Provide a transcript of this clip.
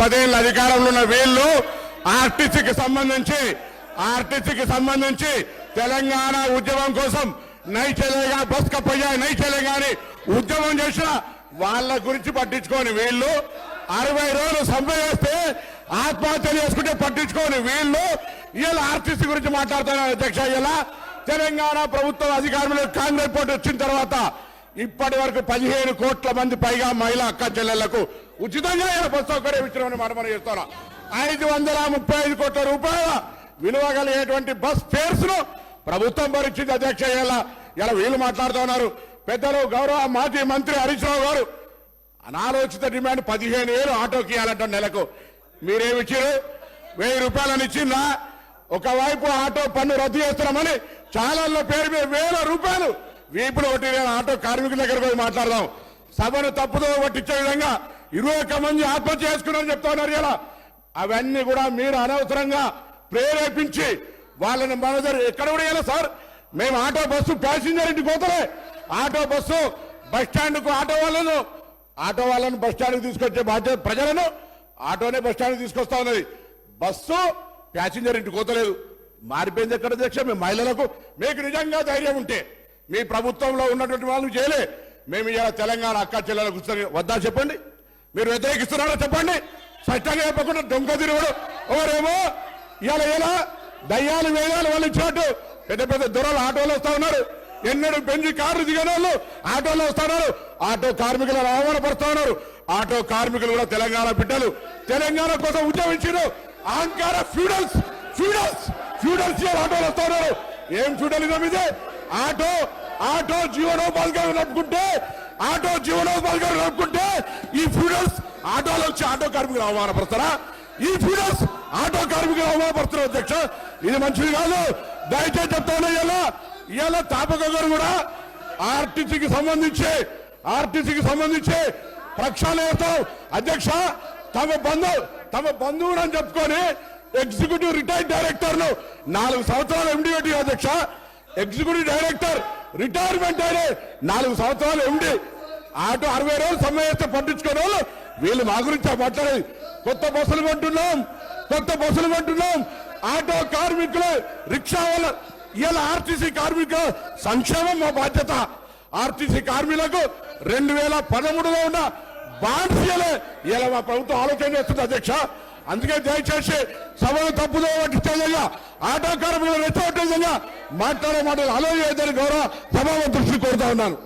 పదేళ్ళ అధికారంలో ఉన్న వీళ్ళు ఆర్టీసీకి సంబంధించి ఆర్టీసీకి సంబంధించి తెలంగాణ ఉద్యమం కోసం నైచలేగా బస్కపోయా కప్పయ్యా నైచలేగా ఉద్యమం చేసిన వాళ్ళ గురించి పట్టించుకోని వీళ్ళు అరవై రోజులు సమ్మె చేస్తే ఆత్మహత్య చేసుకుంటే పట్టించుకోని వీళ్ళు ఇలా ఆర్టీసీ గురించి మాట్లాడుతున్నారు అధ్యక్ష ఇలా తెలంగాణ ప్రభుత్వం అధికారంలో కాంగ్రెస్ పార్టీ వచ్చిన తర్వాత ఇప్పటి వరకు పదిహేను కోట్ల మంది పైగా మహిళా అక్క చెల్లెళ్ళకు ఉచితంగా ఇలా బస్ సౌకర్యం ఇచ్చినామని మనం మనం ఐదు వందల ముప్పై ఐదు కోట్ల రూపాయల విలువ కలిగేటువంటి బస్ ఫేర్స్ను ప్రభుత్వం భరించింది అధ్యక్ష ఇలా ఇలా వీళ్ళు మాట్లాడుతూ ఉన్నారు. పెద్దలు గౌరవ మాజీ మంత్రి హరీష్ రావు గారు అనాలోచిత డిమాండ్ పదిహేను వేలు ఆటోకి ఇవ్వాలంట నెలకు. మీరేమిచ్చారు వెయ్యి రూపాయలని ఇచ్చిందా? ఒకవైపు ఆటో పన్ను రద్దు చేస్తున్నామని చాలా పేరు మీద వేల రూపాయలు వీపులు ఒకటి ఆటో కార్మికుల దగ్గర పోయి మాట్లాడదాం. సభను తప్పుదో పట్టించే విధంగా ఇరవై ఒక్క మంది ఆత్మహత్య చేసుకున్నారని చెప్తా ఉన్నారు ఇలా. అవన్నీ కూడా మీరు అనవసరంగా ప్రేరేపించి వాళ్ళని మన ఎక్కడ కూడా వేయాలి సార్. మేము ఆటో బస్సు ప్యాసింజర్ ఇంటికి పోతలే. ఆటో బస్సు బస్ స్టాండ్కు ఆటో వాళ్ళను ఆటో వాళ్ళను బస్ స్టాండ్కి తీసుకొచ్చే బాధ్యత ప్రజలను ఆటోనే బస్ స్టాండ్ తీసుకొస్తా ఉన్నది. బస్సు ప్యాసింజర్ ఇంటికి పోతలేదు. మారిపోయింది ఎక్కడ అధ్యక్ష? మేము మహిళలకు మీకు నిజంగా ధైర్యం ఉంటే. మీ ప్రభుత్వంలో ఉన్నటువంటి వాళ్ళు చేయలే. మేము ఇలా తెలంగాణ అక్క చెల్లెలకు వద్దా చెప్పండి? మీరు వ్యతిరేకిస్తున్నారో చెప్పండి? స్పష్టంగా చెప్పకుండా దొంగ తిరుగుడు. ఎవరేమో? ఇవాళ ఎలా? దయ్యాలు వేయాలు వాళ్ళు ఇచ్చినట్టు పెద్ద పెద్ద దొరలు ఆటోలు వస్తా ఉన్నారు. ఎన్నడూ పెంచి కార్లు దిగిన వాళ్ళు ఆటోలో వస్తా ఉన్నారు. ఆటో కార్మికులను అవమానపడుతూ ఉన్నారు. ఆటో కార్మికులు కూడా తెలంగాణ బిడ్డలు. తెలంగాణ కోసం ఉద్యమించారు. అహంకార ఫ్యూడల్స్ ఫ్యూడల్స్ ఫ్యూడల్స్ ఆటోలు వస్తా ఉన్నారు. ఏం ఫ్యూడలిజం ఇదే? ఆటో ఆటో జీవనోపాధిగా నడుపుకుంటే ఆటో జీవనోపాధిగా నడుపుకుంటే ఈ ఫ్యూడల్స్ ఆటోలో వచ్చి ఆటో కార్మికులు అవమానపడతారా ఈ ఫ్యూడల్స్ ఆటో కార్మికులు అవమానపడుతున్నారు అధ్యక్ష. ఇది మంచిది కాదు. దయచేసి చెప్తాను ఇలా ఇలా తాపక గారు కూడా ఆర్టీసీకి సంబంధించి ఆర్టీసీకి సంబంధించి ప్రక్షాళన చేస్తాం. అధ్యక్ష తమ బంధు తమ బంధువుడు అని చెప్పుకొని ఎగ్జిక్యూటివ్ రిటైర్డ్ డైరెక్టర్లు నాలుగు సంవత్సరాలు ఎండి అధ్యక్ష ఎగ్జిక్యూటివ్ డైరెక్టర్ రిటైర్మెంట్ అయిన నాలుగు సంవత్సరాలు ఎండి ఆటో అరవై రోజులు సమ్మె చేస్తే పట్టించుకునే వాళ్ళు వీళ్ళు మా గురించి మాట్లాడేది కొత్త బస్సులు కొంటున్నాం కొత్త బస్సులు కొంటున్నాం. ఆటో కార్మికులు రిక్షా వాళ్ళ ఇలా ఆర్టీసీ కార్మికుల సంక్షేమం మా బాధ్యత. ఆర్టీసీ కార్మికులకు రెండు వేల పదమూడులో ఉన్న బాండ్స్ ఇలా మా ప్రభుత్వం ఆలోచన చేస్తుంది అధ్యక్ష. అందుకే దయచేసి సభను తప్పుదో పట్టించే విధంగా ఆటో కార్మికులు రెచ్చగొట్టే మాట్లాడే మాటలు అలో చేయదని గౌరవ సభావ దృష్టి కోరుతా ఉన్నాను.